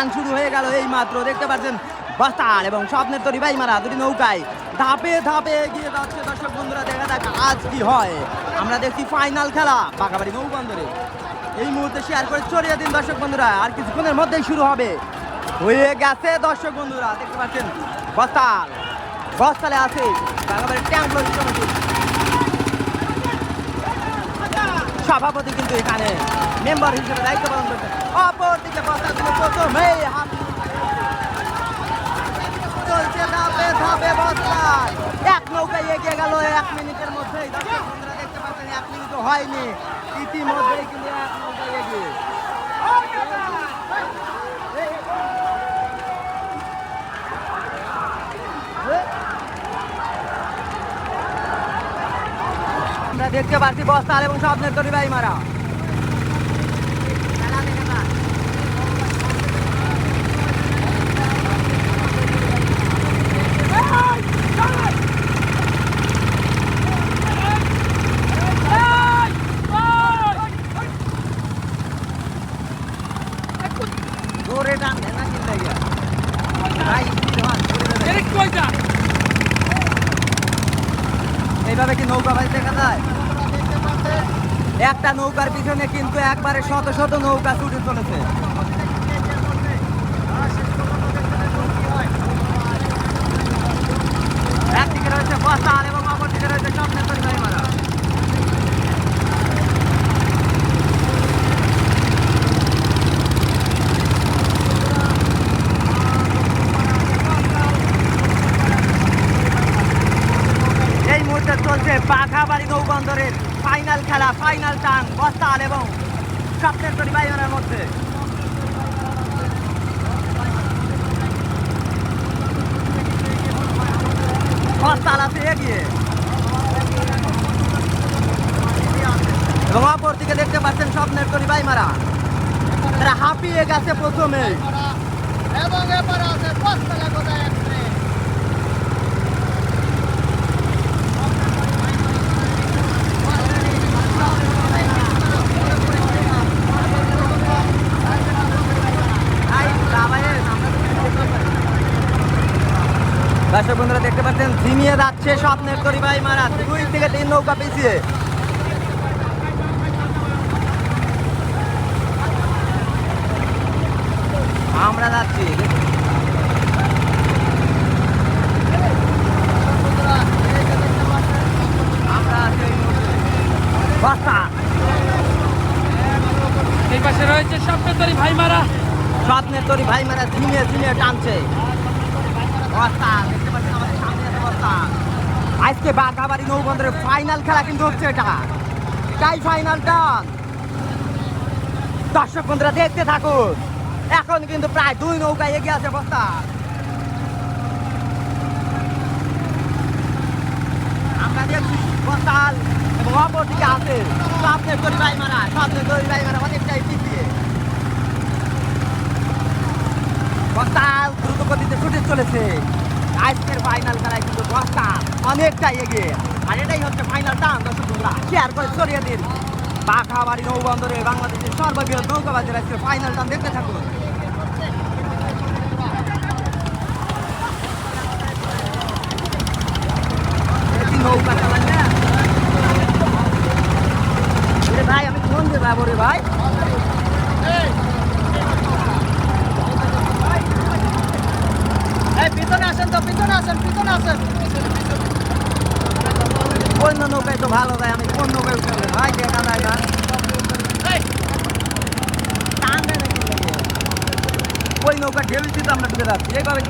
টান শুরু হয়ে গেল এই মাত্র দেখতে পাচ্ছেন বস্তাল এবং স্বপ্নের তরি ভাই মারা দুটি নৌকায় ধাপে ধাপে এগিয়ে যাচ্ছে। দর্শক বন্ধুরা, দেখা যাক আজ কি হয়। আমরা দেখছি ফাইনাল খেলা পাকাবাড়ি নৌবন্দরে। এই মুহূর্তে শেয়ার করে ছড়িয়ে দিন দর্শক বন্ধুরা, আর কিছুক্ষণের মধ্যেই শুরু হবে। হয়ে গেছে দর্শক বন্ধুরা, দেখতে পাচ্ছেন বস্তাল বস্তালে আছে ট্যাঙ্ক সভাপতি কিন্তু এখানে মেম্বার হিসেবে দায়িত্ব পালন করছেন অপরদিকে বস্তা ছিল প্রথমেই চলছে ধাপে ধাপে এক নৌকায় এগিয়ে গেল, এক মিনিটের মধ্যেই দেখতে পাচ্ছেন, এক হয়নি। ইতিমধ্যেই কিন্তু এক নৌকায় এগিয়ে আমরা দেখতে পাচ্ছি বস্তাল এবং স্বপ্নের তরি ভাই মারা জোরে টান দেন না চিন্তা গিয়া ভাই জোরে দেন। এইভাবে কি নৌকা ভাই দেখা যায় একটা নৌকার পিছনে কিন্তু একবারে শত শত নৌকা ছুটে চলেছে। একদিকে রয়েছে বস্তাল এবং অপরদিকে রয়েছে পরিবাহী মারা এই মুহূর্তে চলছে পাখাবাড়ি নৌবন্দরের ফাইনাল খেলা ফাইনাল টান বস্তাল এবং স্বপ্নের পরিবাহীর মধ্যে। বস্তাল আছে, এগিয়ে। এবং অপরদিকে দেখতে পাচ্ছেন স্বপ্নের পরিবাহী মারা হাঁপিয়ে গেছে প্রথমে। এবং এবার আছে পাঁচতলা গোটা এক্সপ্রেস দর্শক বন্ধুরা দেখতে পাচ্ছেন ঝিমিয়ে যাচ্ছে স্বপ্নের পরিবাহী মারা দুই থেকে তিন নৌকা পিছিয়ে। আমরা যাচ্ছি। এই পাশে রয়েছে সপ্ততরী ভাই মারা স্বপ্নের তরি ভাই মারা ঝিমিয়ে ঝিমিয়ে টানছে। বস্তা দেখতে পাচ্ছেন আমাদের সামনে আছে বস্তা আজকে বাঘাবাড়ি নৌবন্দরের ফাইনাল খেলা কিন্তু হচ্ছে এটা। এটাই ফাইনাল টান দর্শক বন্ধুরা দেখতে থাকুন। এখন কিন্তু প্রায় দুই নৌকায় এগিয়ে আছে বস্তা। আমরা দেখছি বস্তাল এবং অপরদিকে আছে স্বপ্নের তরি ভাই মারা স্বপ্নের তরি ভাই মারা অনেকটাই পিছিয়ে। বস্তাল দ্রুত গতিতে ছুটে চলেছে। আজকের ফাইনাল খেলায় কিন্তু দশটা। অনেকটাই এগিয়ে। আর এটাই হচ্ছে ফাইনাল টান, দর্শক বন্ধুরা। শেয়ার করে ছড়িয়ে দিন। বাঘাবাড়ি নৌবন্দরে বাংলাদেশের সর্ববৃহৎ নৌকাবাজের আজকে ফাইনাল টান দেখতে থাকুন দেখি নৌকা চালান না এ ভাই আমি ফোন দিয়ে যাব রে ভাই এই পিছনে আসেন তো পিছনে আসেন পিছনে আসেন অন্য নৌকায় তো ভালো যায় আমি কোন নৌকায় উঠে যাব? ভাই দেখা যায় না এই, টান দেয় নাকি লাগে? ওই নৌকা ঢেলছি তো আমরা ঢুকে যাচ্ছি। এইভাবে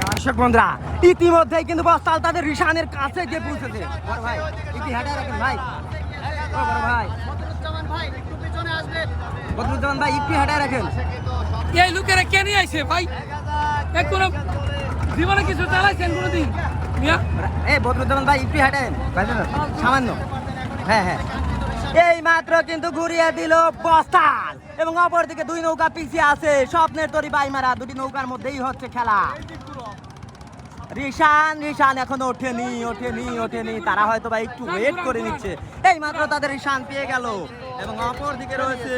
দর্শক বন্ধুরা ইতিমধ্যেই কিন্তু বস্তাল তাদের রিসানের কাছে গিয়ে পৌঁছেছে। ভাই একটু হেঁটে রাখেন ভাই। বদরুজ্জামান একটু হেঁটে রাখেন। এই লোকেরা আইছে ভাই? এক কোনো জীবনে কিছু চালাইছেন কোনোদিন? মিয়া? এই বদরুজ্জামান ভাই একটু হেঁটেন ভাই সামান্য। হ্যাঁ হ্যাঁ। এই মাত্র কিন্তু ঘুরিয়ে দিল বস্তাল এবং অপরদিকে দুই নৌকা পিছিয়ে আছে। স্বপ্নের তরি বাইমারা দুটি নৌকার মধ্যেই হচ্ছে খেলা। রিশান রিশান এখনও ওঠেনি ওঠেনি ওঠেনি। তারা হয়তো বা একটু ওয়েট করে নিচ্ছে। এই মাত্র তাদের রিশান পেয়ে গেল। এবং অপর দিকে রয়েছে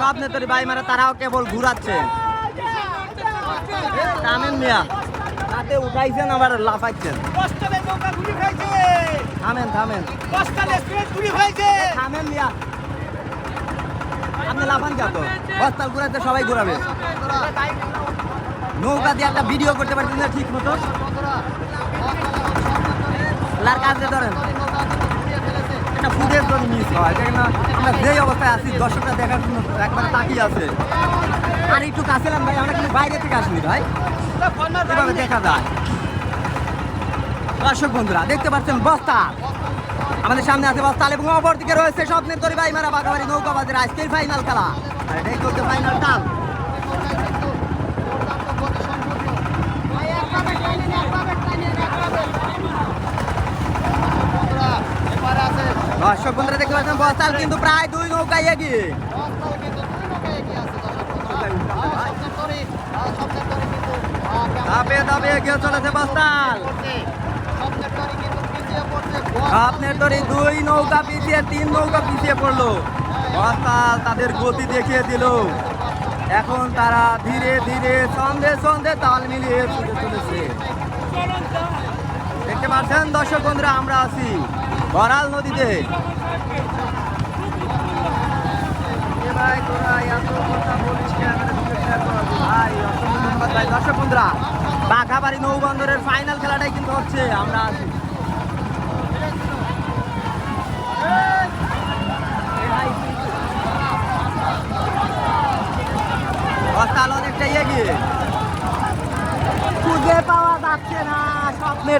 স্বপ্নের তরি বাইমারা তারাও কেবল ঘুরাচ্ছে। মিয়া হাতে উঠাইছেন আবার লাফাইছেন। থামেন থামেন। থামেন মিয়া আপনি লাফান কে তো। বস্তাল ঘুরাতে সবাই ঘুরাবে। নৌকা দিয়ে একটা ভিডিও করতে পারছেন না ঠিক মতো? লার কাজে ধরেন। একটা ফুটেজ যদি মিস হয় না আমরা যেই অবস্থায় আছি, দর্শকরা দেখার জন্য একবার তাকিয়ে আছে। আর একটু কাছে ভাই, আমরা কিন্তু বাইরে থেকে আসিনি ভাই। এভাবে দেখা যায়। দর্শক বন্ধুরা, দেখতে পাচ্ছেন বস্তা। আমাদের সামনে আছে বস্তাল এবং অপরদিকে রয়েছে স্বপ্নের তরি ভাই মারা বাঘাবাড়ি নৌকা বাজারে আজকের ফাইনাল খেলা। আর এটাই চলছে ফাইনাল টাল দর্শক বন্ধুরা দেখতে পাচ্ছেন বস্তাল কিন্তু প্রায় দুই নৌকায় এগিয়ে। ধাপে ধাপে এগিয়ে চলেছে বস্তাল স্বপ্নের তরি দুই নৌকা পিছিয়ে, তিন নৌকা পিছিয়ে পড়ল। বস্তাল তাদের গতি দেখিয়ে দিল। এখন তারা ধীরে ধীরে সন্ধে সন্ধে তাল মিলিয়ে ছুটে চলেছে। দেখতে পাচ্ছেন দর্শক বন্ধুরা, আমরা আছি বরাল নদীতে। দর্শক বন্ধুরা, বাঘাবাড়ি নৌবন্দরের ফাইনাল খেলাটাই কিন্তু হচ্ছে, আমরা আছি হরতাল অনেকটা এগিয়ে খুঁজে পাওয়া যাচ্ছে না স্বপ্নের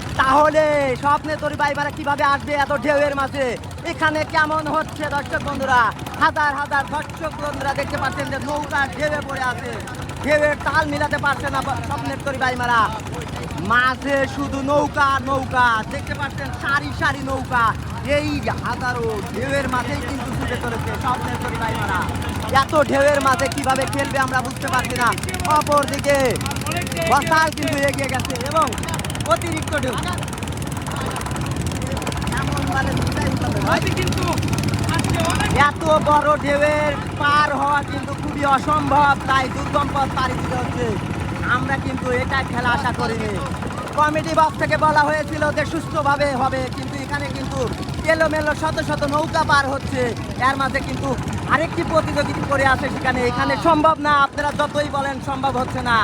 তাহলে স্বপ্নে তোর বাইবারা কীভাবে আসবে এত ঢেউয়ের মাঝে? এখানে কেমন হচ্ছে দর্শক বন্ধুরা? হাজার হাজার দর্শক বন্ধুরা দেখতে পাচ্ছেন যে নৌকা ঢেউয়ে পড়ে আছে। ঢেউয়ের তাল মিলাতে পারছে না স্বপ্নের তরি বাইমারা মাঝে শুধু নৌকা নৌকা। দেখতে পাচ্ছেন সারি সারি নৌকা। এই হাজারো ঢেউয়ের মাঝেই কিন্তু ছুটে চলেছে স্বপ্নের তরি বাইমারা এত ঢেউয়ের মাঝে কীভাবে খেলবে আমরা বুঝতে পারছি না। অপর দিকে বসাল কিন্তু এগিয়ে গেছে এবং অতিরিক্ত ঢেউ। এত বড় ঢেউয়ের পার হওয়া কিন্তু খুবই অসম্ভব, তাই দুর্গম পথ পাড়ি দিতে হচ্ছে। আমরা কিন্তু এটা খেলা আশা করিনি। কমিটি বক্স থেকে বলা হয়েছিল যে সুস্থভাবে হবে, কিন্তু এখানে কিন্তু এলোমেলো শত শত নৌকা পার হচ্ছে। এর মাঝে কিন্তু আরেকটি প্রতিযোগিতা করে আছে সেখানে। এখানে সম্ভব না, আপনারা যতই বলেন সম্ভব হচ্ছে না।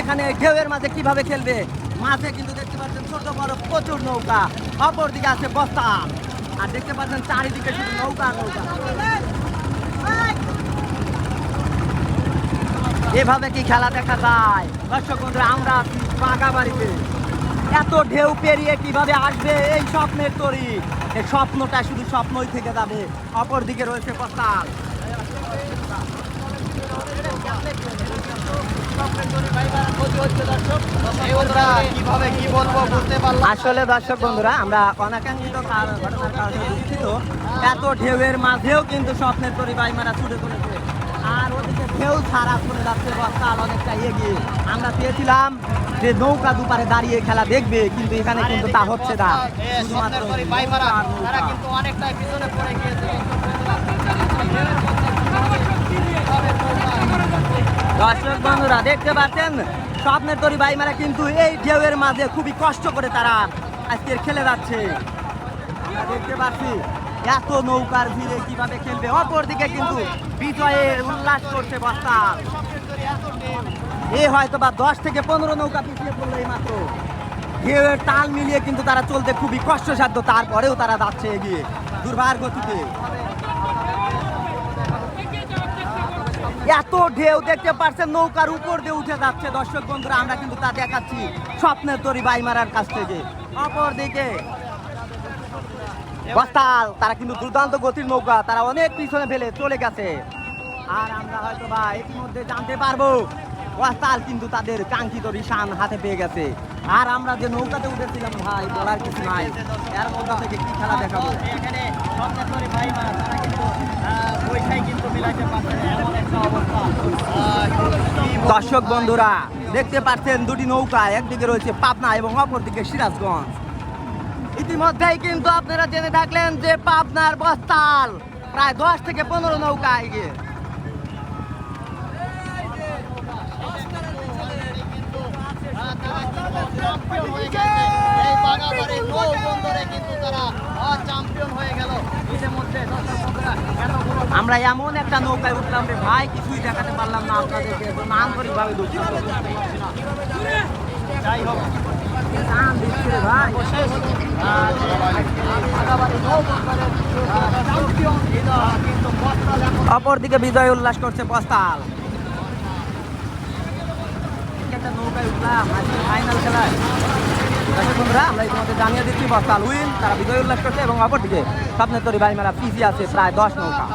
এখানে ঢেউয়ের মাঝে কীভাবে খেলবে? মাঝে কিন্তু ছোট বড় প্রচুর নৌকা। অপর দিকে আছে বস্তা। আর দেখতে পাচ্ছেন চারিদিকে শুধু নৌকা নৌকা। এভাবে কি খেলা দেখা যায়? দর্শক বন্ধুরা, আমরা বাঘা বাড়িতে এত ঢেউ পেরিয়ে কীভাবে আসবে এই স্বপ্নের তরি? এই স্বপ্নটা শুধু স্বপ্নই থেকে যাবে। অপর দিকে রয়েছে কস্তাল কীভাবে কি বলব বুঝতে পারলাম আসলে দর্শক বন্ধুরা আমরা অনাকাঙ্ক্ষিত ঘটনার কারণে দুঃখিত। এত ঢেউয়ের মাঝেও কিন্তু স্বপ্নের তরি বাইমারা ছুটে চলেছে। আর ওদিকে ঢেউ ছাড়া চলে যাচ্ছে বস্তাল অনেকটা এগিয়ে। আমরা চেয়েছিলাম যে নৌকা দুপারে দাঁড়িয়ে খেলা দেখবে কিন্তু এখানে কিন্তু তা হচ্ছে না। শুধুমাত্র। কিন্তু পিছনে পড়ে গিয়েছে। দর্শক বন্ধুরা, দেখতে পাচ্ছেন? স্বপ্নের তরি বাইমারা কিন্তু এই ঢেউয়ের মাঝে খুবই কষ্ট করে তারা আজকের খেলে যাচ্ছে। দেখতে পাচ্ছি, এত নৌকার ভিড়ে কীভাবে খেলবে? অপর দিকে কিন্তু বিজয়ের উল্লাস করছে বস্তা। এ হয়তো বা দশ থেকে পনেরো নৌকা পিছিয়ে পড়ল এই মাত্র ঢেউয়ের তাল মিলিয়ে কিন্তু তারা চলতে খুবই কষ্টসাধ্য, তারপরেও তারা যাচ্ছে এগিয়ে দুর্বার গতিতে এত ঢেউ দেখতে পাচ্ছেন নৌকার উপর দিয়ে উঠে যাচ্ছে। দর্শক বন্ধুরা, আমরা কিন্তু তা দেখাচ্ছি স্বপ্নের তরি বাইমারার কাছ থেকে। অপর দিকে তারা কিন্তু দুর্দান্ত গতির নৌকা, তারা অনেক পিছনে ফেলে চলে গেছে। আর আমরা হয়তো বা ইতিমধ্যে জানতে পারব ওয়াস্তাল কিন্তু তাদের কাঙ্ক্ষিত রিশান হাতে পেয়ে গেছে। আর আমরা যে নৌকাতে উঠেছিলাম, ভাই, বলার কিছু নাই। এর মধ্যে থেকে কি খেলা দেখাবো? এখানে কিন্তু দর্শক বন্ধুরা, দেখতে পাচ্ছেন দুটি নৌকা, একদিকে রয়েছে পাবনা এবং অপরদিকে সিরাজগঞ্জ। ইতিমধ্যেই কিন্তু আপনারা জেনে থাকলেন যে পাবনার বস্তাল, প্রায় দশ থেকে পনেরো নৌকা এগিয়ে চ্যাম্পিয়ন হয়ে গেছে এই বাগাবাড়ি নৌ বন্দরে কিন্তু তারা চ্যাম্পিয়ন হয়ে গেল ইতিমধ্যে দর্শক বন্ধুরা এত বড় আমরা এমন একটা নৌকায় উঠলাম রে ভাই, কিছুই দেখাতে পারলাম না আপনাদেরকে। এজন্য আন্তরিকভাবে দুঃখিত যাই হোক। অপরদিকে বিজয় উল্লাস করছে বস্তাল। নৌকায় ফাইনাল জানিয়ে দিচ্ছি বস্তাল উইন তারা বিজয় উল্লাস করছে এবং অপরদিকে স্বপ্নের তরি ভাই মেলা পিছিয়ে আছে প্রায় দশ নৌকা।